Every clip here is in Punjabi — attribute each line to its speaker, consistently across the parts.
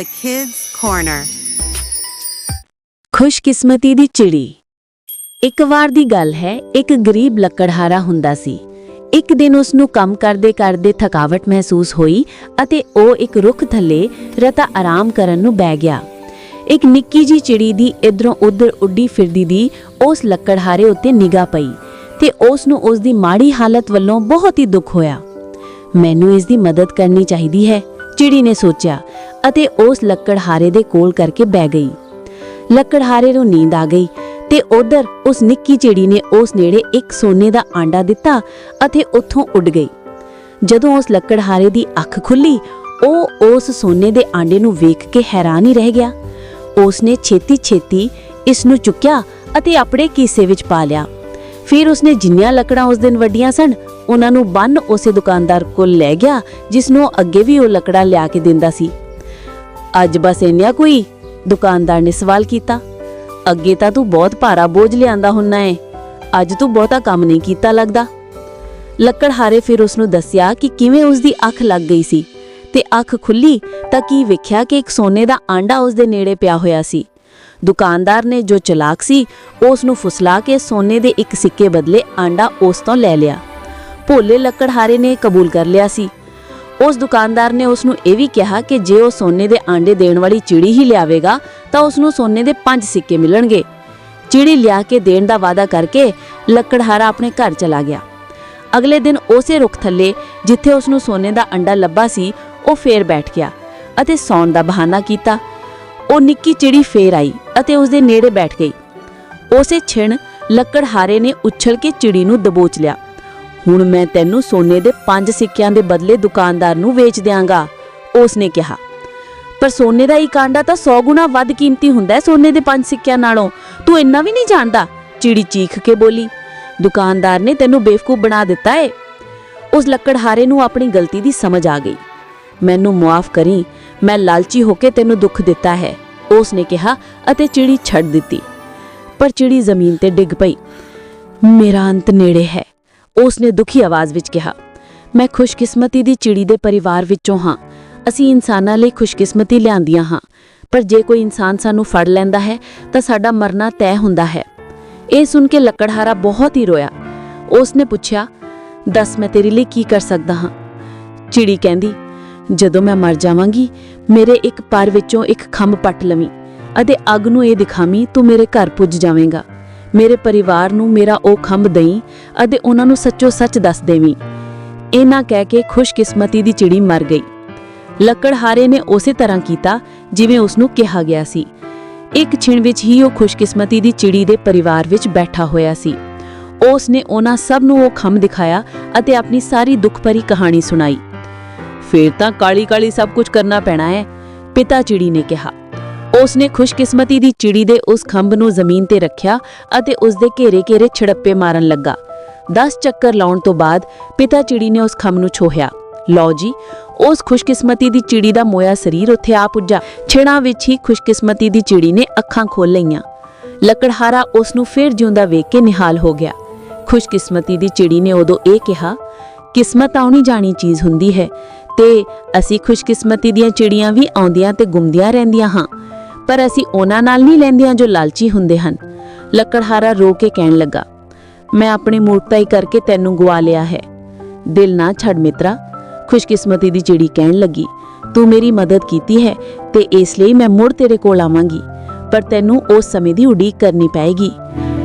Speaker 1: Kids Corner.
Speaker 2: ਖੁਸ਼ਕਿਸਮਤੀ ਦੀ ਚਿੜੀ। ਇੱਕ ਵਾਰ ਦੀ ਗੱਲ ਹੈ, ਇੱਕ ਗਰੀਬ ਲੱਕੜਹਾਰਾ ਹੁੰਦਾ ਸੀ। ਇੱਕ ਦਿਨ ਉਸ ਨੂੰ ਕੰਮ ਕਰਦੇ ਕਰਦੇ ਥਕਾਵਟ ਮਹਿਸੂਸ ਹੋਈ ਅਤੇ ਉਹ ਇੱਕ ਰੁੱਖ ਥੱਲੇ ਰਤਾ ਆਰਾਮ ਕਰਨ ਨੂੰ ਬਹਿ ਗਿਆ। ਇੱਕ ਨਿੱਕੀ ਜੀ ਚਿੜੀ ਦੀ ਇਧਰੋਂ ਉਧਰ ਉੱਡੀ ਫਿਰਦੀ ਦੀ ਉਸ ਲੱਕੜਹਾਰੇ ਉੱਤੇ ਨਿਗਾਹ ਪਈ ਤੇ ਉਸ ਨੂੰ ਉਸ ਦੀ ਮਾੜੀ ਹਾਲਤ ਵੱਲੋਂ ਬਹੁਤ ਹੀ ਦੁੱਖ ਹੋਇਆ। ਮੈਨੂੰ ਇਸ ਦੀ ਮਦਦ ਕਰਨੀ ਚਾਹੀਦੀ ਹੈ, ਚਿੜੀ ਨੇ ਸੋਚਿਆ। ਅਤੇ ਉਸ ਲੱਕੜਹਾਰੇ ਦੇ ਕੋਲ ਕਰਕੇ ਬਹਿ ਗਈ। ਲੱਕੜਹਾਰੇ ਨੂੰ ਨੀਂਦ ਆ ਗਈ ਤੇ ਉਧਰ ਉਸ ਨਿੱਕੀ ਚਿੜੀ ਨੇ ਉਸ ਨੇੜੇ ਇੱਕ ਸੋਨੇ ਦਾ ਆਂਡਾ ਦਿੱਤਾ ਅਤੇ ਉੱਥੋਂ ਉੱਡ ਗਈ। ਜਦੋਂ ਉਸ ਲੱਕੜਹਾਰੇ ਦੀ ਅੱਖ ਖੁੱਲੀ, ਉਹ ਉਸ ਸੋਨੇ ਦੇ ਆਂਡੇ ਨੂੰ ਵੇਖ ਕੇ ਹੈਰਾਨ ਹੀ ਰਹਿ ਗਿਆ। ਉਸ ਨੇ ਛੇਤੀ-ਛੇਤੀ ਇਸ ਨੂੰ ਚੁੱਕਿਆ ਅਤੇ ਆਪਣੇ ਕੀਸੇ ਵਿੱਚ ਪਾ ਲਿਆ। ਫਿਰ ਉਸਨੇ ਜਿੰਨੀਆਂ ਲੱਕੜਾਂ ਉਸ ਦਿਨ ਵੱਡੀਆਂ ਸਨ, ਉਹਨਾਂ ਨੂੰ ਬੰਨ ਉਸੇ ਦੁਕਾਨਦਾਰ ਕੋਲ ਲੈ ਗਿਆ, ਜਿਸ ਨੂੰ ਅੱਗੇ ਵੀ ਉਹ ਲੱਕੜਾਂ ਲਿਆ ਕੇ ਦਿੰਦਾ ਸੀ। ਅੱਜ ਬਸ ਇੰਨਿਆ ਕੋਈ ਦੁਕਾਨਦਾਰ ਨੇ ਸਵਾਲ ਕੀਤਾ। ਅੱਗੇ ਤਾਂ ਤੂੰ ਬਹੁਤ ਭਾਰਾ ਬੋਝ ਲਿਆਂਦਾ ਹੁੰਨਾ ਏ। ਅੱਜ ਤੂੰ ਬਹੁਤਾ ਕੰਮ ਨਹੀਂ ਕੀਤਾ ਲੱਗਦਾ। ਲੱਕੜਹਾਰੇ ਫਿਰ ਉਸ ਨੂੰ ਦੱਸਿਆ ਕਿ ਕਿਵੇਂ ਉਸ ਦੀ ਅੱਖ ਲੱਗ ਗਈ ਸੀ। ਤੇ ਅੱਖ ਖੁੱਲੀ ਤਾਂ ਕੀ ਵੇਖਿਆ ਕਿ ਇੱਕ ਸੋਨੇ ਦਾ ਆਂਡਾ ਉਸ ਦੇ ਨੇੜੇ ਪਿਆ ਹੋਇਆ ਸੀ। ਦੁਕਾਨਦਾਰ ਨੇ ਜੋ ਚਲਾਕ ਸੀ ਉਸ ਨੂੰ ਫੁਸਲਾ ਕੇ ਸੋਨੇ ਦੇ ਇੱਕ ਸਿੱਕੇ ਬਦਲੇ ਆਂਡਾ ਉਸ ਤੋਂ ਲੈ ਲਿਆ। ਭੋਲੇ ਲੱਕੜਹਾਰੇ ਨੇ ਕਬੂਲ ਕਰ ਲਿਆ ਸੀ ਉਸ ਦੁਕਾਨਦਾਰ ਨੇ ਉਸ ਨੂੰ ਇਹ ਵੀ ਕਿਹਾ ਕਿ ਜੇ ਉਹ ਸੋਨੇ ਦੇ ਆਂਡੇ ਦੇਣ ਵਾਲੀ ਚਿੜੀ ਹੀ ਲਿਆਵੇਗਾ, ਤਾਂ ਉਸ ਨੂੰ ਸੋਨੇ ਦੇ ਪੰਜ ਸਿੱਕੇ ਮਿਲਣਗੇ। ਚਿੜੀ ਲਿਆ ਕੇ ਦੇਣ ਦਾ ਵਾਅਦਾ ਕਰਕੇ ਲੱਕੜਹਾਰਾ ਆਪਣੇ ਘਰ ਚਲਾ ਗਿਆ। ਅਗਲੇ ਦਿਨ ਉਸੇ ਰੁੱਖ ਥੱਲੇ, ਜਿੱਥੇ ਉਸ ਨੂੰ ਸੋਨੇ ਦਾ ਅੰਡਾ ਲੱਭਾ ਸੀ, ਉਹ ਫੇਰ ਬੈਠ ਗਿਆ ਅਤੇ ਸੌਣ ਦਾ ਬਹਾਨਾ ਕੀਤਾ। ਉਹ ਨਿੱਕੀ ਚਿੜੀ ਫੇਰ ਆਈ ਅਤੇ ਉਸ ਦੇ ਨੇੜੇ ਬੈਠ ਗਈ। ਉਸੇ ਛਿਣ ਲੱਕੜਹਾਰੇ ਨੇ ਉੱਛਲ ਕੇ ਚਿੜੀ ਨੂੰ ਦਬੋਚ ਲਿਆ। ਹੁਣ ਮੈਂ ਤੈਨੂੰ ਸੋਨੇ ਦੇ ਪੰਜ ਸਿੱਕਿਆਂ ਦੇ ਬਦਲੇ ਦੁਕਾਨਦਾਰ ਨੂੰ ਵੇਚ ਦਿਆਂਗਾ ਉਸ ਨੇ ਕਿਹਾ। ਪਰ ਸੋਨੇ ਦਾ ਇੱਕ ਆਂਡਾ ਤਾਂ 100 ਗੁਣਾ ਵੱਧ ਕੀਮਤੀ ਹੁੰਦਾ ਹੈ ਸੋਨੇ ਦੇ ਪੰਜ ਸਿੱਕਿਆਂ ਨਾਲੋਂ। ਤੂੰ ਇੰਨਾ ਵੀ ਨਹੀਂ ਜਾਣਦਾ? ਚਿੜੀ ਚੀਖ ਕੇ ਬੋਲੀ। ਦੁਕਾਨਦਾਰ ਨੇ ਤੈਨੂੰ ਬੇਵਕੂਫ ਬਣਾ ਦਿੱਤਾ ਏ। ਉਸ ਲੱਕੜਹਾਰੇ ਨੂੰ ਆਪਣੀ ਗਲਤੀ ਦੀ ਸਮਝ ਆ ਗਈ। ਮੈਨੂੰ ਮੁਆਫ ਕਰੀ, ਮੈਂ ਲਾਲਚੀ ਹੋ ਕੇ ਤੈਨੂੰ ਦੁੱਖ ਦਿੱਤਾ ਹੈ ਉਸ ਨੇ ਕਿਹਾ ਅਤੇ ਚਿੜੀ ਛੱਡ ਦਿੱਤੀ। ਪਰ ਚਿੜੀ ਜ਼ਮੀਨ ਤੇ ਡਿੱਗ ਪਈ। ਮੇਰਾ ਅੰਤ ਨੇੜੇ ਹੈ। ਉਸ ਨੇ ਦੁਖੀ ਆਵਾਜ਼ ਵਿੱਚ ਕਿਹਾ, ਮੈਂ ਖੁਸ਼ਕਿਸਮਤੀ ਦੀ ਚਿੜੀ ਦੇ ਪਰਿਵਾਰ ਵਿੱਚੋਂ ਹਾਂ। ਅਸੀਂ ਇਨਸਾਨਾਂ ਲਈ ਖੁਸ਼ਕਿਸਮਤੀ ਲਿਆਂਦੀਆਂ ਹਾਂ। ਪਰ ਜੇ ਕੋਈ ਇਨਸਾਨ ਸਾਨੂੰ ਫੜ ਲੈਂਦਾ ਹੈ, ਤਾਂ ਸਾਡਾ ਮਰਨਾ ਤੈਅ ਹੁੰਦਾ ਹੈ। ਇਹ ਸੁਣ ਕੇ ਲੱਕੜਹਾਰਾ ਬਹੁਤ ਹੀ ਰੋਇਆ। ਉਸ ਨੇ ਪੁੱਛਿਆ, ਦੱਸ ਮੈਂ ਤੇਰੇ ਲਈ ਕੀ ਕਰ ਸਕਦਾ ਹਾਂ? ਚਿੜੀ ਕਹਿੰਦੀ, ਜਦੋਂ ਮੈਂ ਮਰ ਜਾਵਾਂਗੀ, ਮੇਰੇ ਇੱਕ ਪਰ ਵਿੱਚੋਂ ਇੱਕ ਖੰਭ ਪੱਟ ਲਵੀਂ ਅਤੇ ਅੱਗ ਨੂੰ ਇਹ ਦਿਖਾਵੀਂ ਤੂੰ ਮੇਰੇ ਘਰ ਪੁੱਜ ਜਾਵੇਂਗਾ। ਮੇਰੇ ਪਰਿਵਾਰ ਨੂੰ ਮੇਰਾ ਉਹ ਖੰਭ ਦਈ ਅਤੇ ਉਹਨਾਂ ਨੂੰ ਸੱਚੋ ਸੱਚ ਦੱਸ ਦੇਵੀਂ। ਨਾ ਕਹਿ ਕੇ ਖੁਸ਼ਕਿਸਮਤੀ ਦੀ ਚਿੜੀ ਮਰ ਗਈ। ਲੱਕੜਹਾਰੇ ਨੇ ਉਸੇ ਤਰ੍ਹਾਂ ਕੀਤਾ ਜਿਵੇਂ ਉਸ ਨੂੰ ਕਿਹਾ ਗਿਆ ਸੀ। ਇੱਕ ਛਿਣ ਵਿੱਚ ਹੀ ਉਹ ਖੁਸ਼ਕਿਸਮਤੀ ਦੀ ਚਿੜੀ ਦੇ ਪਰਿਵਾਰ ਵਿੱਚ ਬੈਠਾ ਹੋਇਆ ਸੀ। ਉਸ ਨੇ ਉਹਨਾਂ ਸਭ ਨੂੰ ਉਹ ਖੰਭ ਦਿਖਾਇਆ ਅਤੇ ਆਪਣੀ ਸਾਰੀ ਦੁੱਖ ਭਰੀ ਕਹਾਣੀ ਸੁਣਾਈ। ਫਿਰ ਤਾਂ ਕਾਲੀ ਕਾਲੀ ਸਭ ਕੁਝ ਕਰਨਾ ਪੈਣਾ ਹੈ, ਪਿਤਾ ਚਿੜੀ ਨੇ ਕਿਹਾ। ਉਸ ਨੇ ਖੁਸ਼ਕਿਸਮਤੀ ਦੀ ਚਿੜੀ ਦੇ ਉਸ ਖੰਭ ਨੂੰ ਜ਼ਮੀਨ ਤੇ ਰੱਖਿਆ ਅਤੇ ਉਸ ਦੇ ਘੇਰੇ-ਘੇਰੇ ਛੜੱਪੇ ਮਾਰਨ ਲੱਗਾ। 10 ਚੱਕਰ ਲਾਉਣ ਤੋਂ ਬਾਅਦ ਪਿਤਾ ਚਿੜੀ ਨੇ ਉਸ ਖੰਭ ਨੂੰ ਛੋਹਿਆ। ਲਓ ਜੀ, ਉਸ ਖੁਸ਼ਕਿਸਮਤੀ ਦੀ ਚਿੜੀ ਦਾ ਮੋਇਆ ਸਰੀਰ ਉੱਥੇ ਆ ਪੁੱਜਾ। ਛਿਣਾ ਵਿੱਚ ਹੀ ਖੁਸ਼ਕਿਸਮਤੀ ਦੀ ਚਿੜੀ ਨੇ ਅੱਖਾਂ ਖੋਲ ਲਈਆਂ। ਲੱਕੜਹਾਰਾ ਉਸ ਨੂੰ ਫੇਰ ਜਿਉਂਦਾ ਵੇਖ ਕੇ ਨਿਹਾਲ ਹੋ ਗਿਆ। ਖੁਸ਼ਕਿਸਮਤੀ ਦੀ ਚਿੜੀ ਨੇ ਉਦੋਂ ਇਹ ਕਿਹਾ, ਕਿਸਮਤ ਆਉਣੀ ਜਾਣੀ ਚੀਜ਼ ਹੁੰਦੀ ਹੈ ਤੇ ਅਸੀਂ ਖੁਸ਼ਕਿਸਮਤੀ ਦੀਆਂ ਚਿੜੀਆਂ ਵੀ ਆਉਂਦੀਆਂ ਤੇ ਗੁੰਮਦੀਆਂ ਰਹਿੰਦੀਆਂ ਹਾਂ। ਪਰ ਅਸੀਂ ਉਹਨਾਂ ਨਾਲ ਨਹੀਂ ਲੈਂਦੀਆਂ ਜੋ ਲਾਲਚੀ ਹੁੰਦੇ ਹਨ। ਲੱਕੜਹਾਰਾ ਰੋ ਕੇ ਕਹਿਣ ਲੱਗਾ, ਮੈਂ ਆਪਣੀ ਮੂਰਖਤਾਈ ਕਰਕੇ ਤੈਨੂੰ ਗਵਾ ਲਿਆ ਹੈ। ਦਿਲ ਨਾ ਛੱਡ ਮਿੱਤਰਾ, ਖੁਸ਼ਕਿਸਮਤੀ ਦੀ ਚਿੜੀ ਕਹਿਣ ਲੱਗੀ, ਤੂੰ ਮੇਰੀ ਮਦਦ ਕੀਤੀ ਹੈ ਤੇ ਇਸ ਲਈ ਮੈਂ ਮੁੜ ਤੇਰੇ ਕੋਲ ਆਵਾਂਗੀ, ਪਰ ਤੈਨੂੰ ਉਸ ਸਮੇਂ ਦੀ ਉਡੀਕ ਕਰਨੀ ਪਏਗੀ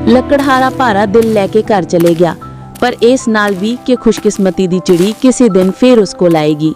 Speaker 2: ਲੱਕੜਹਾਰਾ ਭਾਰਾ ਦਿਲ ਲੈ ਕੇ ਘਰ ਚਲੇ ਗਿਆ, ਪਰ ਇਸ ਨਾਲ ਵੀ ਕਿ ਖੁਸ਼ਕਿਸਮਤੀ ਦੀ ਚਿੜੀ ਕਿਸੇ ਦਿਨ ਫੇਰ ਉਸ ਕੋਲ ਆਏਗੀ।